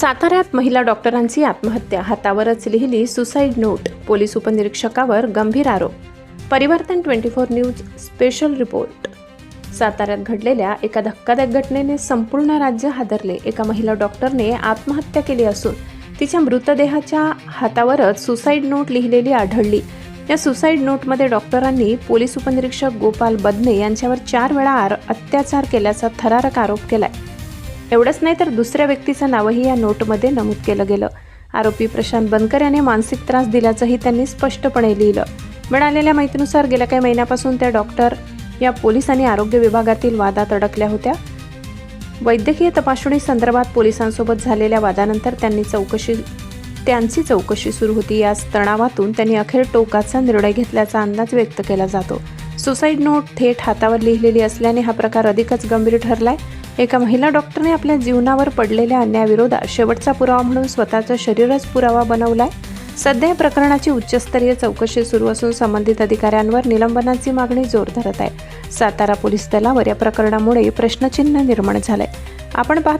साताऱ्यात महिला डॉक्टरांची आत्महत्या. हातावरच लिहिली सुसाईड नोट. पोलीस उपनिरीक्षकावर गंभीर आरोप. परिवर्तन twenty four news special report. साताऱ्यात घडलेल्या एका धक्कादायक घटनेने संपूर्ण राज्य हादरले. एका महिला डॉक्टरने आत्महत्या केली असून तिच्या मृतदेहाच्या हातावरच सुसाईड नोट लिहिलेली आढळली. या सुसाईड नोटमध्ये डॉक्टरांनी पोलीस उपनिरीक्षक गोपाल बदने यांच्यावर चार वेळा आर अत्याचार केल्याचा थरारक आरोप केलाय. एवढंच नाही तर दुसऱ्या व्यक्तीचं नावही या नोटमध्ये नमूद केलं गेलं. आरोपी प्रशांत बनकर याने मानसिक त्रास दिल्याचंही त्यांनी स्पष्टपणे लिहिलं. मिळालेल्या माहितीनुसार गेल्या काही महिन्यापासून त्या डॉक्टर या पोलीस आणि आरोग्य विभागातील वादात अडकल्या होत्या. वैद्यकीय तपासणी संदर्भात पोलिसांसोबत झालेल्या वादानंतर त्यांनी चौकशी त्यांची चौकशी सुरू होती. याच तणावातून त्यांनी अखेर टोकाचा निर्णय घेतल्याचा अंदाज व्यक्त केला जातो. सुसाईड नोट थेट हातावर लिहिलेली असल्याने हा प्रकार अधिकच गंभीर ठरलाय. एका महिला डॉक्टरने आपल्या जीवनावर पडलेल्या अन्यायाविरोधात शेवटचा पुरावा म्हणून स्वतःचं शरीरच पुरावा बनवलाय. सध्या या प्रकरणाची उच्चस्तरीय चौकशी सुरू असून संबंधित अधिकाऱ्यांवर निलंबनाची मागणी जोर धरत आहे. सातारा पोलीस दलावर या प्रकरणामुळे प्रश्नचिन्ह निर्माण झालंय. आपण पाहता